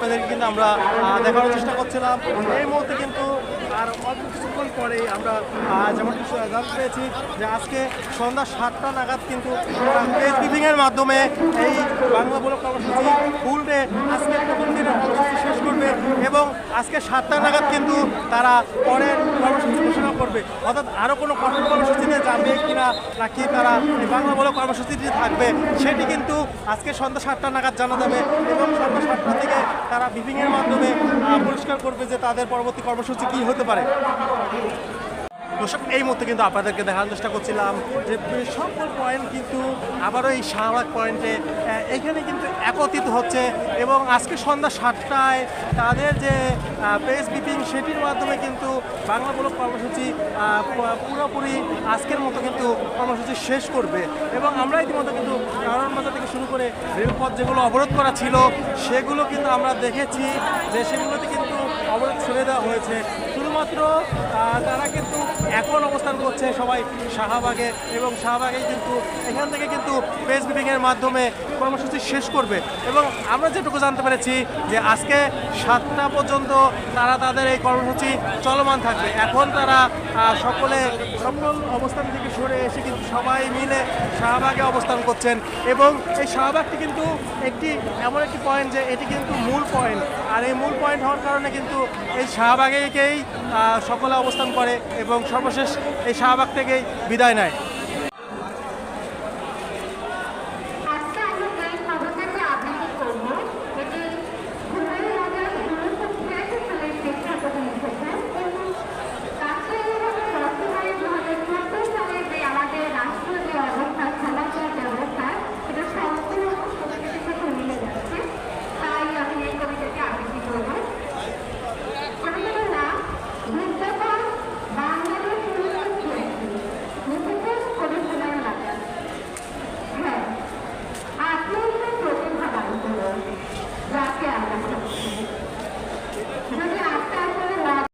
আপনাদেরকে কিন্তু আমরা দেখানোর চেষ্টা করছিলাম। এই মুহূর্তে কিন্তু আর অল্প কিছুক্ষণ পরেই আমরা যেমন কিছু জানতে পেরেছি যে আজকে সন্ধ্যা সাতটা নাগাদ কিন্তু ব্রিফিংয়ের মাধ্যমে এই বাংলা বলো কর্মসূচি ডে আজকে প্রথম দিনের কর্মসূচি শেষ করবে এবং আজকে সাতটা নাগাদ কিন্তু তারা পরের কর্মসূচি ঘোষণা করবে। অর্থাৎ আরও কোনো কঠোর কর্মসূচিতে যাবে কিনা, নাকি তারা এই বাংলা বলো কর্মসূচিটি থাকবে, সেটি কিন্তু আজকে সন্ধ্যা সাতটা নাগাদ জানা যাবে এবং সন্ধ্যা ব্রিফিংয়ের মাধ্যমে পরিষ্কার করবে যে তাদের পরবর্তী কর্মসূচি কী হতে পারে? দর্শক, এই মুহূর্তে কিন্তু আপনাদেরকে দেখানোর চেষ্টা করছিলাম যে সকল পয়েন্ট কিন্তু আবারও এই শাহবাগ পয়েন্টে এখানে কিন্তু একত্রিত হচ্ছে এবং আজকে সন্ধ্যা সাতটায় তাদের যে প্রেস ব্রিফিং সেটির মাধ্যমে কিন্তু বাংলা বাংলামূলক কর্মসূচি পুরোপুরি আজকের মতো কিন্তু কর্মসূচি শেষ করবে এবং আমরা ইতিমধ্যে কিন্তু কারণ বাজার থেকে শুরু করে রেলপথ যেগুলো অবরোধ করা ছিল, সেগুলো কিন্তু আমরা দেখেছি যে সেগুলোতে কিন্তু অবরোধ ছেড়ে দেওয়া হয়েছে। শুধুমাত্র তারা কিন্তু এখন অবস্থান করছে সবাই শাহবাগে এবং শাহবাগে কিন্তু এখান থেকে কিন্তু প্রেস ব্রিফিংয়ের মাধ্যমে কর্মসূচি শেষ করবে। এবং আমরা যেটুকু জানতে পেরেছি যে আজকে সাতটা পর্যন্ত তারা তাদের এই কর্মসূচি চলমান থাকবে। এখন তারা সকলে সকল অবস্থান থেকে সরে এসে কিন্তু সবাই মিলে শাহবাগে অবস্থান করছেন। এবং এই শাহবাগটি কিন্তু একটি, এমন একটি পয়েন্ট যে এটি কিন্তু মূল পয়েন্ট আর এই মূল পয়েন্ট হওয়ার কারণে কিন্তু এই শাহবাগেকেই সকলে অবস্থান করে এবং সর্বশেষ এই শাহবাগ থেকেই বিদায় নেয়।